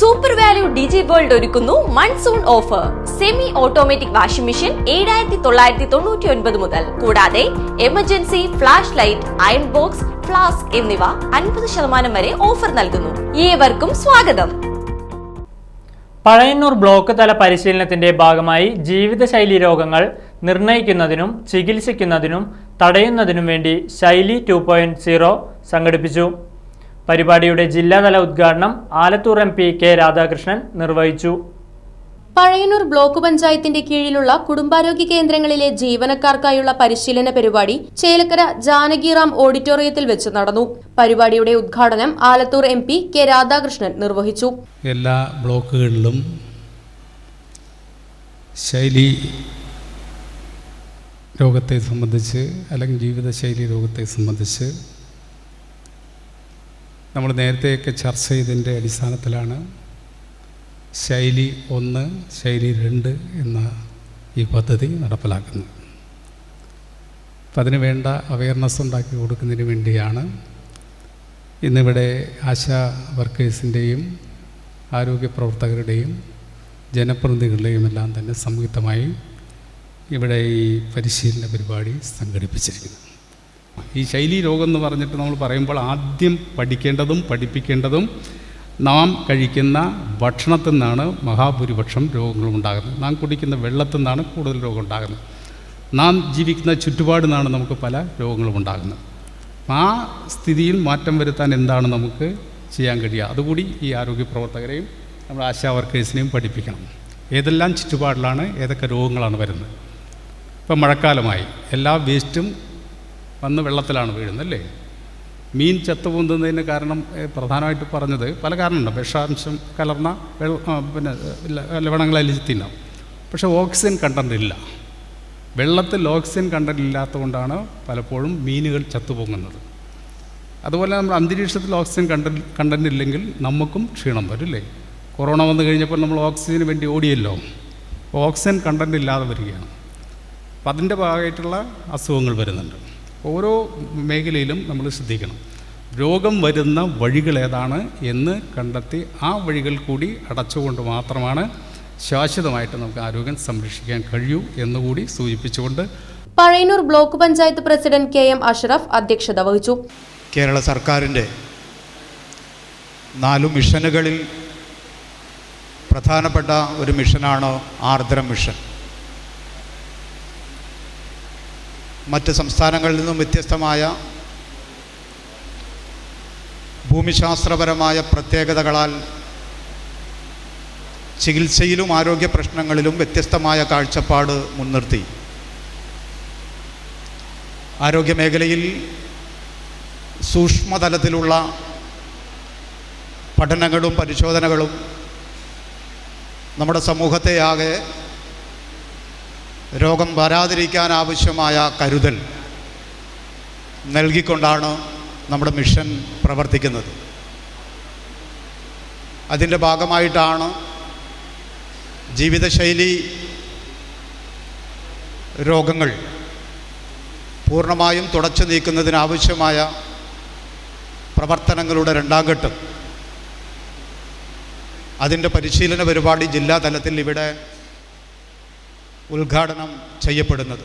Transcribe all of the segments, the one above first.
Super Value Digi World ഒരുക്കുന്നു monsoon offer semi automatic washing machine ഏഴായിരത്തി തൊള്ളായിരത്തി തൊണ്ണൂറ്റി ഒൻപത് മുതൽ. കൂടാതെ emergency flash light iron box flask എന്നിവ അൻപത് ശതമാനം വരെ ഓഫർ നൽകുന്നു. ഏവർക്കും സ്വാഗതം. പഴയന്നൂർ ബ്ലോക്ക് തല പരിശീലനത്തിന്റെ ഭാഗമായി ജീവിതശൈലി രോഗങ്ങൾ നിർണയിക്കുന്നതിനും ചികിത്സിക്കുന്നതിനും തടയുന്നതിനും വേണ്ടി ശൈലി ടു സംഘടിപ്പിച്ചു. പരിപാടിയുടെ ജില്ലാതല ഉദ്ഘാടനം Alathur M P K Radhakrishnan നിർവഹിച്ചു. പഴയന്നൂർ ബ്ലോക്ക് പഞ്ചായത്തിന്റെ കീഴിലുള്ള കുടുംബാരോഗ്യ കേന്ദ്രങ്ങളിലെ ജീവനക്കാർക്കായുള്ള പരിശീലന പരിപാടി ചേലക്കര ജാനകിറാം ഓഡിറ്റോറിയത്തിൽ വെച്ച് നടന്നു. പരിപാടിയുടെ ഉദ്ഘാടനം Alathur M P K Radhakrishnan നിർവഹിച്ചു. എല്ലാ ബ്ലോക്കുകളിലും ശൈലി രോഗത്തെ സംബന്ധിച്ച് അല്ലെങ്കിൽ ജീവിതശൈലി രോഗത്തെ സംബന്ധിച്ച് നമ്മൾ നേരത്തെയൊക്കെ ചർച്ച ചെയ്തതിന്റെ അടിസ്ഥാനത്തിലാണ് ശൈലി ഒന്ന് ശൈലി രണ്ട് എന്ന ഈ പദ്ധതി നടപ്പിലാക്കുന്നത്. അപ്പം അതിന് വേണ്ട അവയർനെസ് ഉണ്ടാക്കി കൊടുക്കുന്നതിന് വേണ്ടിയാണ് ഇന്നിവിടെ ആശാ വർക്കേഴ്സിന്റെയും ആരോഗ്യ പ്രവർത്തകരുടെയും ജനപ്രതിനിധികളുടെയും എല്ലാം തന്നെ സംയുക്തമായി ഇവിടെ ഈ പരിശീലന പരിപാടി സംഘടിപ്പിച്ചിരിക്കുന്നത് ഈ ശൈലി രോഗം എന്ന് പറഞ്ഞിട്ട് നമ്മൾ പറയുമ്പോൾ ആദ്യം പഠിക്കേണ്ടതും പഠിപ്പിക്കേണ്ടതും നാം കഴിക്കുന്ന ഭക്ഷണത്തിൽ നിന്നാണ് മഹാഭൂരിപക്ഷം രോഗങ്ങൾ ഉണ്ടാകുന്നത്. നാം കുടിക്കുന്ന വെള്ളത്തിൽ നിന്നാണ് കൂടുതൽ രോഗം ഉണ്ടാകുന്നത്. നാം ജീവിക്കുന്ന ചുറ്റുപാടിൽ നിന്നാണ് നമുക്ക് പല രോഗങ്ങളും ഉണ്ടാകുന്നത്. ആ സ്ഥിതിയിൽ മാറ്റം വരുത്താൻ എന്താണ് നമുക്ക് ചെയ്യാൻ കഴിയുക? അതുകൂടി ഈ ആരോഗ്യ പ്രവർത്തകരെയും നമ്മുടെ ആശാ വർക്കേഴ്സിനെയും പഠിപ്പിക്കണം. ഏതെല്ലാം ചുറ്റുപാടിലാണ് ഏതൊക്കെ രോഗങ്ങളാണ് വരുന്നത്? ഇപ്പം മഴക്കാലമായി എല്ലാ വേസ്റ്റും വന്ന് വെള്ളത്തിലാണ് വീഴുന്നത് അല്ലേ മീൻ ചത്തുപൊന്തുന്നതിന് കാരണം പ്രധാനമായിട്ട് പറഞ്ഞത് പല കാരണമുണ്ട് വിഷാംശം കലർന്ന വെള്ള പിന്നെ ലവണങ്ങൾ തിന്നാം പക്ഷേ ഓക്സിജൻ കണ്ടന്റ് ഇല്ല. വെള്ളത്തിൽ ഓക്സിജൻ കണ്ടന്റ് ഇല്ലാത്തതുകൊണ്ടാണ് പലപ്പോഴും മീനുകൾ ചത്തുപൊങ്ങുന്നത്. അതുപോലെ നമ്മൾ അന്തരീക്ഷത്തിൽ ഓക്സിജൻ കണ്ടന്റ് കണ്ടന്റ് ഇല്ലെങ്കിൽ നമുക്കും ക്ഷീണം വരും അല്ലേ? കൊറോണ വന്നു കഴിഞ്ഞപ്പോൾ നമ്മൾ ഓക്സിജന് വേണ്ടി ഓടിയല്ലോ. ഓക്സിജൻ കണ്ടന്റ് ഇല്ലാതെ വരികയാണ്. അപ്പം അതിന്റെ ഭാഗമായിട്ടുള്ള അസുഖങ്ങൾ വരുന്നുണ്ട്. ഓരോ മേഖലയിലും നമ്മൾ ശ്രദ്ധിക്കണം. രോഗം വരുന്ന വഴികൾ ഏതാണ് എന്ന് കണ്ടെത്തി ആ വഴികൾ കൂടി അടച്ചുകൊണ്ട് മാത്രമാണ് ശാശ്വതമായിട്ട് നമുക്ക് ആരോഗ്യം സംരക്ഷിക്കാൻ കഴിയൂ എന്നുകൂടി സൂചിപ്പിച്ചുകൊണ്ട് Pazhayannur block panchayat president K M Ashraf അധ്യക്ഷത വഹിച്ചു. കേരള സർക്കാരിന്റെ നാലു മിഷനുകളിൽ പ്രധാനപ്പെട്ട ഒരു മിഷനാണ് ആർദ്രം മിഷൻ. മറ്റ് സംസ്ഥാനങ്ങളിൽ നിന്നും വ്യത്യസ്തമായ ഭൂമിശാസ്ത്രപരമായ പ്രത്യേകതകളാൽ ചികിത്സയിലും ആരോഗ്യ പ്രശ്നങ്ങളിലും വ്യത്യസ്തമായ കാഴ്ചപ്പാട് മുൻനിർത്തി. ആരോഗ്യമേഖലയിൽ സൂക്ഷ്മതലത്തിലുള്ള പഠനങ്ങളും പരിശോധനകളും നമ്മുടെ സമൂഹത്തെ ആകെ രോഗം വരാതിരിക്കാൻ ആവശ്യമായ കരുതൽ നൽകിക്കൊണ്ടാണ് നമ്മുടെ മിഷൻ പ്രവർത്തിക്കുന്നത്. അതിന്റെ ഭാഗമായിട്ടാണ് ജീവിതശൈലി രോഗങ്ങൾ പൂർണമായും തുടച്ചു നീക്കുന്നതിനാവശ്യമായ പ്രവർത്തനങ്ങളുടെ രണ്ടാം ഘട്ടം. അതിന്റെ പരിശീലന പരിപാടി ജില്ലാ തലത്തിൽ ഇവിടെ ഉദ്ഘാടനം ചെയ്യപ്പെടുന്നത്.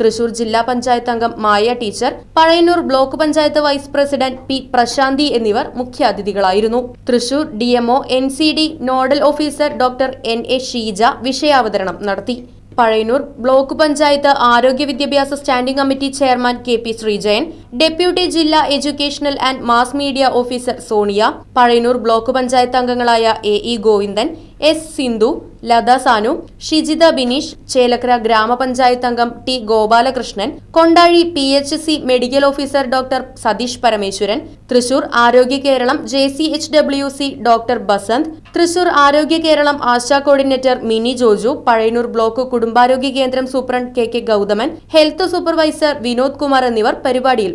തൃശൂർ ജില്ലാ പഞ്ചായത്ത് അംഗം Maya teacher Pazhayannur block panchayat vice president P Prasanthi എന്നിവർ മുഖ്യാതിഥികളായിരുന്നു Thrissur DMO N C D nodal officer doctor N A Sheeja വിഷയാവതരണം നടത്തി. പഴയന്നൂർ ബ്ലോക്ക് പഞ്ചായത്ത് ആരോഗ്യ വിദ്യാഭ്യാസ standing committee chairman K P Sreejayan deputy ജില്ലാ educational and mass media officer Sonia Pazhayannur block panchayat അംഗങ്ങളായ A E Govindan S Sindhu Latha Sanu Shijitha Bineesh Chelakkara ഗ്രാമപഞ്ചായത്ത് അംഗം T Gopalakrishnan Kondazhi P H C medical officer doctor Satheesh Parameswaran Thrissur Arogya Keralam J C H W C doctor Basanth Thrissur Arogya Keralam Asha coordinator Mini Joju Pazhayannur block കുടുംബാരോഗ്യ കേന്ദ്രം superintendent K K Gauthaman health supervisor Vinod Kumar എന്നിവർ പരിപാടിയിൽ